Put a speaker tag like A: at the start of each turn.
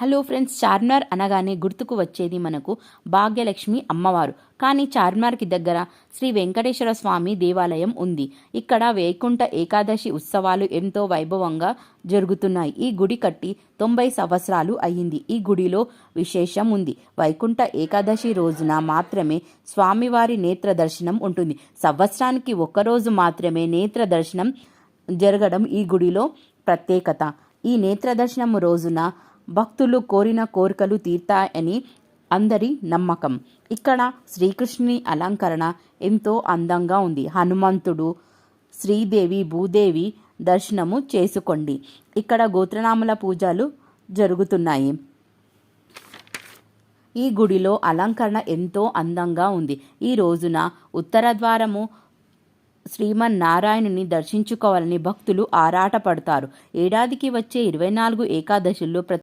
A: Hello friends Charminar అనగానే గుర్తుకు వచ్చేది మనకు భాగ్యలక్ష్మి అమ్మవారు. కానీ చార్మినార్కి దగ్గర శ్రీ వెంకటేశ్వర స్వామి దేవాలయం ఉంది. ఇక్కడ వైకుంఠ ఏకాదశి ఉత్సవాలు ఎంతో వైభవంగా జరుగుతున్నాయి. ఈ గుడి కట్టి తొంభై సంవత్సరాలు అయ్యింది. ఈ గుడిలో విశేషం ఉంది. వైకుంఠ ఏకాదశి రోజున మాత్రమే స్వామివారి నేత్ర దర్శనం ఉంటుంది. సంవత్సరానికి ఒక్కరోజు మాత్రమే నేత్ర దర్శనం జరగడం ఈ గుడిలో ప్రత్యేకత. ఈ నేత్ర దర్శనం రోజున భక్తులు కోరిన కోరికలు తీర్తాయని అందరి నమ్మకం. ఇక్కడ శ్రీకృష్ణుని అలంకరణ ఎంతో అందంగా ఉంది. హనుమంతుడు శ్రీదేవి భూదేవి దర్శనము చేసుకోండి. ఇక్కడ గోత్రనామల పూజలు జరుగుతున్నాయి. ఈ గుడిలో అలంకరణ ఎంతో అందంగా ఉంది. ఈ రోజున ఉత్తర ద్వారము శ్రీమన్నారాయణుని దర్శించుకోవాలని భక్తులు ఆరాటపడతారు. ఏడాదికి వచ్చే ఇరవై నాలుగు ఏకాదశుల్లో ప్రతి